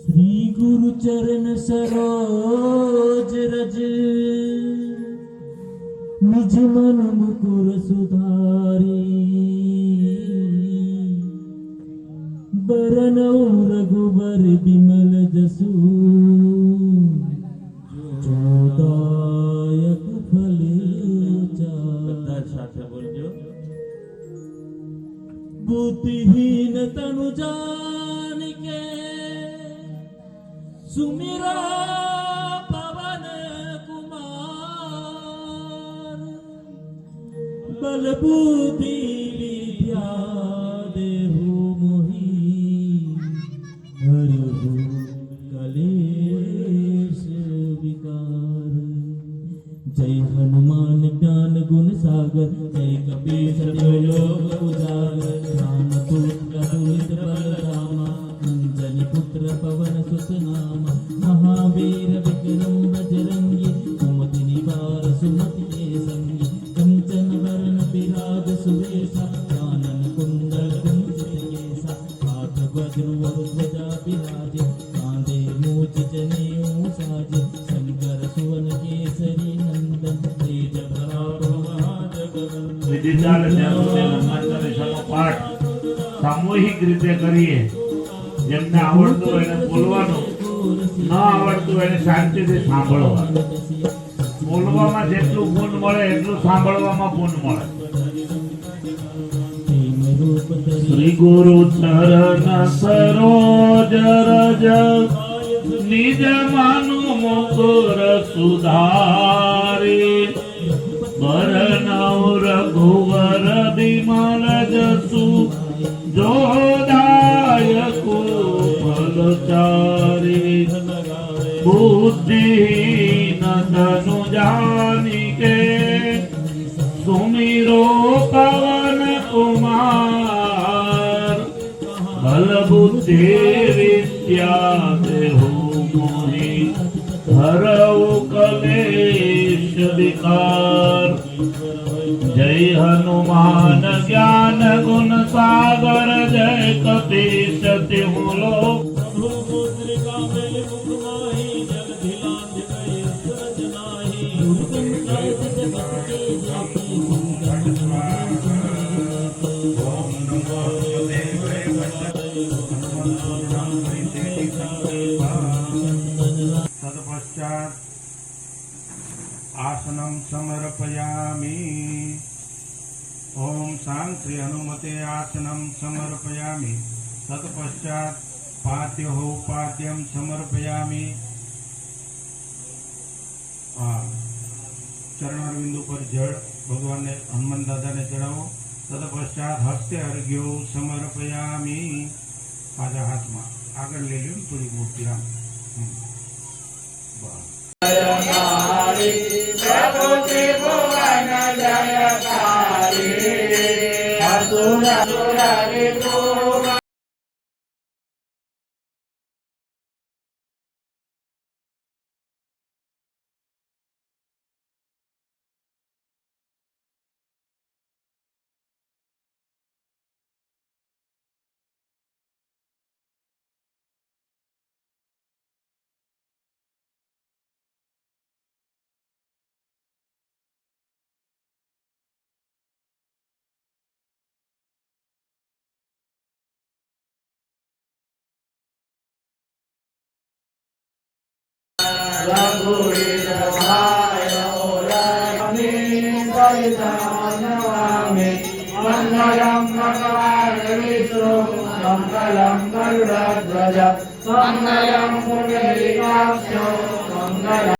श्री गुरु चरण सरोज रज। निज मन मुकुर सुधारी। बरनौ रघुबर बिमल जसू। चौदायक फल बुद्धिहीन तनु जान के पवन कुमार बल बुद्धि विद्या देहु मोहि हरहु कलेश विकार। जय हनुमान ज्ञान गुण सागर, जय कपीश पवन सुत नामा महावीर विक्रम बजरंगी कुमति निवार सुमति के संगी कंचन वरण विराज सुवेशा कानन कुंडल कुंचित केसा हाथ वज्र और ध्वजा विराजे कांधे मूछ जनेऊ साजे शंकर सुवन केसरी नंदन तेज प्रताप महाजगवंदन વિધિ ચાલે ત્યાં સુધી હનુમાન ચાલીસાનો પાઠ સામૂહિક રીતે કરીએ જેમને આવડતું હોય એને બોલવાનું, ન આવડતું એને શાંતિથી સાંભળવાનું. બોલવામાં જેટલું ગુણ મળે, એટલું સાંભળવામાં ગુણ મળે. શ્રી ગુરુ ચરણ સરોજ રજ, નિજ માનુ મુકુર સુધારી બરનવ રઘુવર बुद्धि ननु जानी के सुमिरो पवन कुमार। बल बुद्धि विद्या हो मोहि हरऊ कलेश विकार। जय हनुमान ज्ञान गुण सार आसनं समर्पयामि ॐ शां श्री हनुमते आसनं समर्पयामि तत्पश्चात् पाद्योः पाद्यं समर्पयामि હા ચરણારવિંદ ઉપર જળ ભગવાનને હનુમાન દાદાને ચડાવો તત્પશ્ચાત હસ્તે અર્ઘ્યો સમર્પયામિ પાછા હાથમાં આગળ લઈ લ્યો ને થોડી મૂર્તિ આમ હમ. બસ Dora, Dora, Dora. मङ्गलं गरुडध्वज मङ्गलं पुण्डरीकाक्ष मङ्गलम्